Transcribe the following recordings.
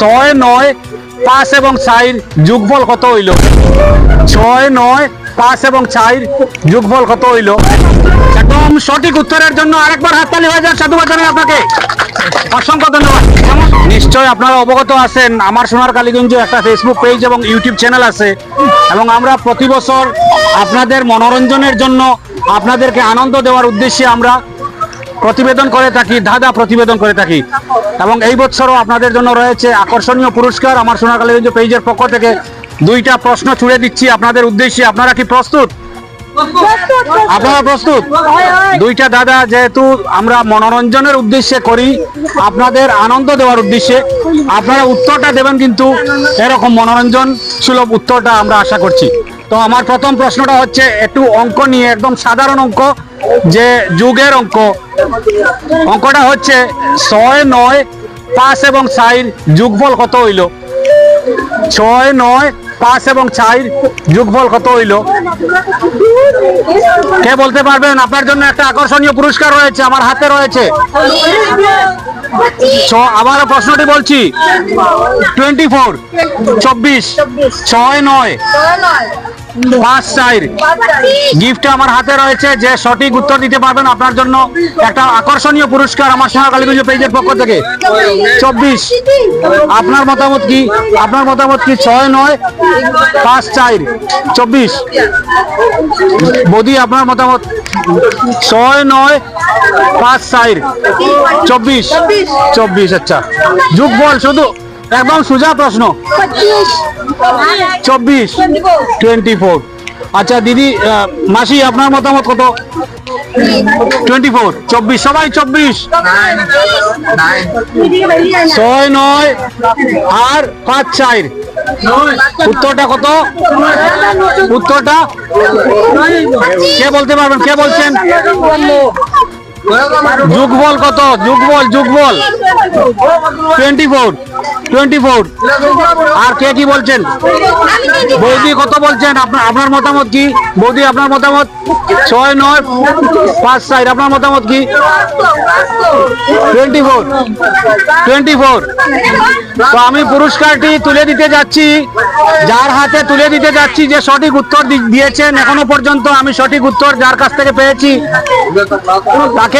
ছয় নয় পাঁচ এবং চার যুগফল কত হইল? ছয় নয় পাঁচ এবং চার যুগফল কত হইল? একদম সঠিক উত্তরের জন্য আরেকবার হাততালি হয়ে যাক সাধুবাদ জানাই আপনাকে। অসংখ্য ধন্যবাদ। নিশ্চয় আপনারা অবগত আছেন, আমার সোনার কালীগঞ্জে একটা ফেসবুক পেজ এবং ইউটিউব চ্যানেল আছে। এবং আমরা প্রতি বছর আপনাদের মনোরঞ্জনের জন্য আপনাদেরকে আনন্দ দেওয়ার উদ্দেশ্যে আমরা প্রতিবেদন করে থাকি ধাঁধা প্রতিবেদন করে থাকি। এবং এই বছরও আপনাদের জন্য রয়েছে আকর্ষণীয় পুরস্কার। আমার সোনার কালীগঞ্জ পেজের পক্ষ থেকে দুইটা প্রশ্ন ছুড়ে দিচ্ছি আপনাদের উদ্দেশ্যে। আপনারা কি প্রস্তুত? আপনারা প্রস্তুত? দুইটা দাদা, যেহেতু আমরা মনোরঞ্জনের উদ্দেশ্যে করি, আপনাদের আনন্দ দেওয়ার উদ্দেশ্যে। আপনারা উত্তরটা দেবেন কিন্তু এরকম মনোরঞ্জন সুলভ উত্তরটা আমরা আশা করছি। তো আমার প্রথম প্রশ্নটা হচ্ছে, একটু অঙ্ক নিয়ে, একদম সাধারণ অঙ্ক। যে যুগের অঙ্ক। অঙ্কটা হচ্ছে ছয় নয় পাঁচ এবং চার যুগফল কত হইল? ছয় নয় পাঁচ এবং চার যুগফল কত হইল? কে বলতে পারবেন? আপনার জন্য একটা আকর্ষণীয় পুরস্কার রয়েছে আমার হাতে রয়েছে। আবার প্রশ্নটি বলছি। টোয়েন্টি ফোর চব্বিশ ছয় নয়। গিফট আমার হাতে রয়েছে, যে সঠিক উত্তর দিতে পারবেন আপনার জন্য একটা আকর্ষণীয় পুরস্কার আমার পক্ষ থেকে। চব্বিশ। আপনার মতামত কি? আপনার মতামত কি? ছয়, নয়, পাঁচ, চার। চব্বিশ। বদি, আপনার মতামত? ছয়, নয়, পাঁচ, চার। চব্বিশ। চব্বিশ আচ্ছা। যুগ বল, শুধু একদম সোজা প্রশ্ন। চব্বিশ। Twenty four. আচ্ছা দিদি মাসি আপনার মতামত কত? Twenty four. চব্বিশ। সবাই চব্বিশ? ছয় নয় আর পাঁচ চার। উত্তরটা কত? উত্তরটা? কে বলতে পারবেন? কে বলছেন? যুগবল কত? যুগবল যুগবল। Twenty four twenty four. আর কে কি বলছেন? বৌদি কত বলছেন? আপনার আপনার মতামত কি? বৌদি, আপনার মতামত? ছয়, নয়, পাঁচ, সাইড। আপনার মতামত কি? Twenty four twenty four. তো আমি পুরস্কারটি তুলে দিতে যাচ্ছি। যার হাতে তুলে দিতে যাচ্ছি যে সঠিক উত্তর দিয়েছেন, এখনও পর্যন্ত আমি সঠিক উত্তর যার কাছ থেকে পেয়েছি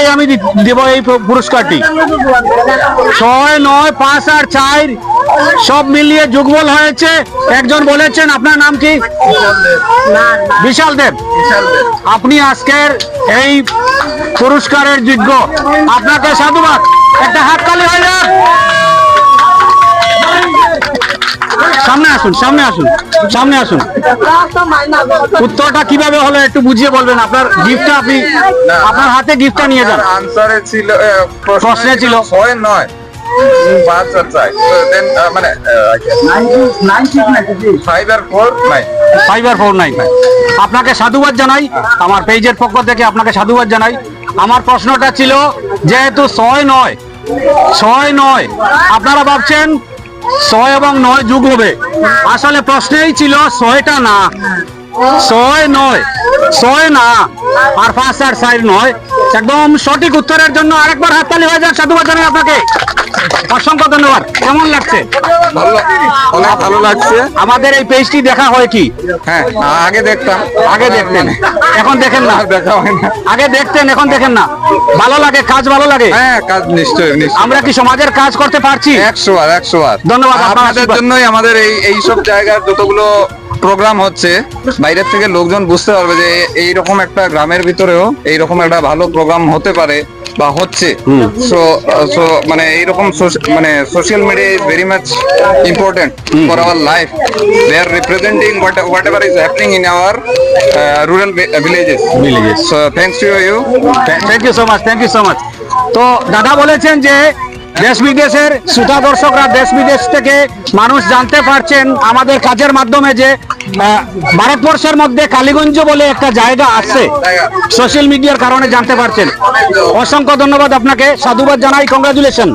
তাকেই আমি দেব এই পুরস্কারটি। ছয়, নয়, পাঁচ আর চার সব মিলিয়ে যুগবল হয়েছে। একজন বলেছেন, আপনার নাম কি? বিশাল দেব। আপনি আজকের এই পুরস্কারের যোগ্য। আপনাকে সাধুবাদ। একটা হাত হাততালি হয়ে যাক। সামনে আসুন সামনে আসুন সামনে আসুন। উত্তরটা কীভাবে হলো একটু বুঝিয়ে বলবেন? আপনার গিফটটা আপনি আপনার হাতে গিফটটা নিয়ে যান। আনসারে ছিল প্রশ্নে ছিল। ছয় নয়। মানে আপনাকে সাধুবাদ জানাই। আমার পেজের পক্ষ থেকে আপনাকে সাধুবাদ জানাই। আমার প্রশ্নটা ছিল যেহেতু ছয় নয় ছয় নয় আপনারা ভাবছেন ছয় এবং নয় যুগ হবে। আসলে প্রশ্নেই ছিল ছয়টা না। ছয় নয়। ছয় না। আর পাঁচ আর চার নয়। একদম সঠিক উত্তরের জন্য আরেকবার হাততালি হয়ে যাক সাধুবাদ জানাই আপনাকে। অসংখ্য ধন্যবাদ কেমন লাগছে? ভালো অনেক ভালো লাগছে। আমাদের এই পেজটি দেখা হয় কি? হ্যাঁ আগে দেখতাম। আগে দেখতেন। এখন দেখেন না? দেখা হয় না। আগে দেখতেন এখন দেখেন না? ভালো লাগে? কাজ ভালো লাগে? হ্যাঁ কাজ নিশ্চয়ই আমরা কি সমাজের কাজ করতে পারছি? একশো বার একশো বার। ধন্যবাদ, আপনাদের জন্যই আমাদের এই এই সব জায়গার যতগুলো প্রোগ্রাম হচ্ছে বাইরের থেকে লোকজন বুঝতে পারবে যে এইরকম একটা গ্রামের ভিতরেও এইরকম একটা ভালো প্রোগ্রাম হতে পারে। বা হচ্ছে। সো সো মানে এইরকম মানে social media is very much important for our life they are representing whatever is happening in our rural villages villages so thanks to you thank you so much thank you so much তো দাদা বলেছেন যে দেশ বিদেশের শ্রোতা দর্শকরা দেশ বিদেশ থেকে মানুষ জানতে পারছেন আমাদের কাজের মাধ্যমে যে ভারতবর্ষের মধ্যে কালীগঞ্জ বলে একটা জায়গা আছে। সোশ্যাল মিডিয়ার কারণে জানতে পারছেন। অসংখ্য ধন্যবাদ আপনাকে। সাধুবাদ জানাই। কংগ্রাচুলেশন